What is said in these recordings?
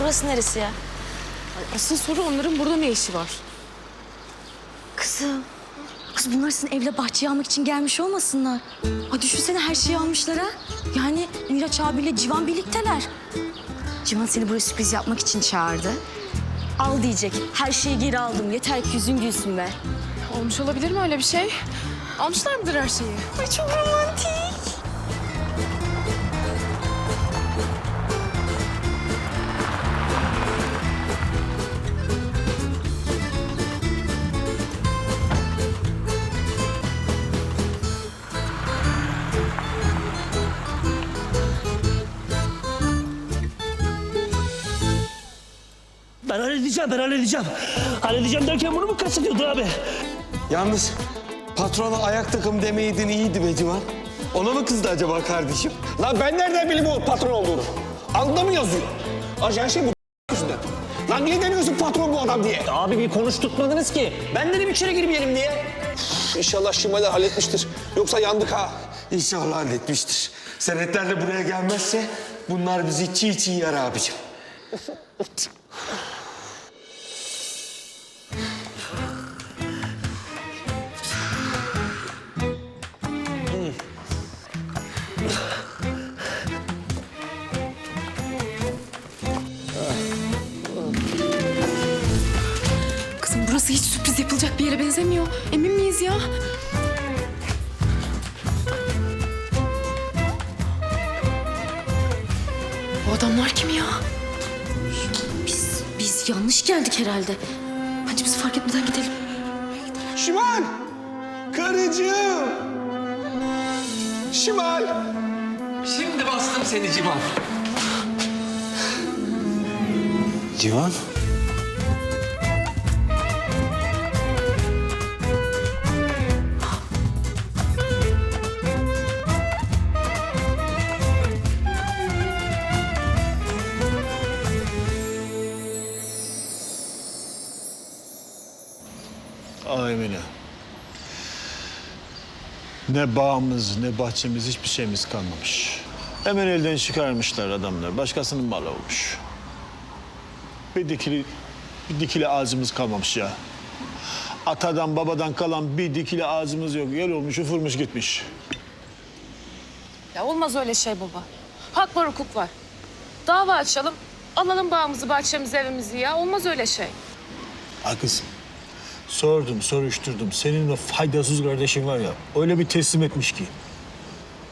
Burası neresi ya? Asıl soru onların burada ne işi var? Kızım. Kız bunlar sizin evle bahçeyi almak için gelmiş olmasınlar. Ay düşünsene her şeyi almışlar ha. Yani Miraç abiyle Civan birlikteler. Civan seni buraya sürpriz yapmak için çağırdı. Al diyecek. Her şeyi geri aldım. Yeter ki yüzün gülsün be. Olmuş olabilir mi öyle bir şey? Almışlar mıdır her şeyi? Ay çok romantik. Ben halledeceğim, ben halledeceğim. Halledeceğim derken bunu mu kastediyordun abi? Yalnız patrona ayak takım demeydin iyiydi be Civan. Ona mı kızdı acaba kardeşim? Lan ben nereden bileyim o patron olduğunu? Altta mı yazıyor? Ajan şey bu yüzünden. Lan niye demiyorsun patron bu adam diye? Abi bir konuşturtmadınız ki. Ben dedim içeri girmeyelim diye. İnşallah Şimal'e halletmiştir. Yoksa yandık ha. İnşallah halletmiştir. Senetlerle buraya gelmezse bunlar bizi çiğ çiğ yer abicim. burası hiç sürpriz yapılacak bir yere benzemiyor. Emin miyiz ya? Bu adamlar kim ya? Biz, biz yanlış geldik herhalde. Hadi biz fark etmeden gidelim. Şimal! Karıcığım! Şimal! Şimdi bastım seni Civan. Civan? Ay Emine. Ne bağımız ne bahçemiz hiçbir şeyimiz kalmamış. Hemen elden çıkarmışlar adamlar. Başkasının malı olmuş. Bir dikili, bir dikili ağzımız kalmamış ya. Atadan babadan kalan bir dikili ağzımız yok. Yer olmuş, ufurmuş gitmiş. Ya olmaz öyle şey baba. Hak var hukuk var. Dava açalım. Alalım bağımızı, bahçemizi, evimizi ya. Olmaz öyle şey. Ha kızım. Sordum, soruşturdum. Senin o faydasız kardeşin var ya, öyle bir teslim etmiş ki.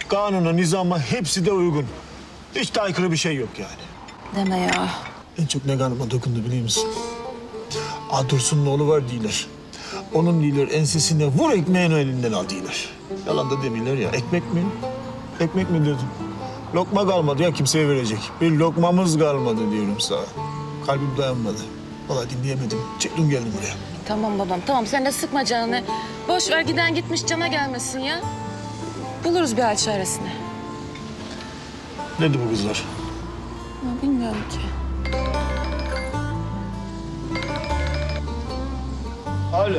Kanuna, nizama hepsi de uygun. Hiç de aykırı bir şey yok yani. Deme ya. En çok ne kanıma dokundu biliyor musun? A Dursun'un oğlu var diyorlar. Onun diyorlar ensesine vur ekmeğini elinden al diyorlar. Yalan da demiyorlar ya. Ekmek mi? Ekmek mi dedim. Lokma kalmadı ya kimseye verecek. Bir lokmamız kalmadı diyorum sana. Kalbim dayanmadı. Vallahi dinleyemedim. Çıktım geldim buraya. Tamam babam tamam sen de sıkma canını. Boş ver giden gitmiş cana gelmesin ya. Buluruz bir hal çaresini. Nerede bu kızlar? Ya bilmiyorum ki. Alo.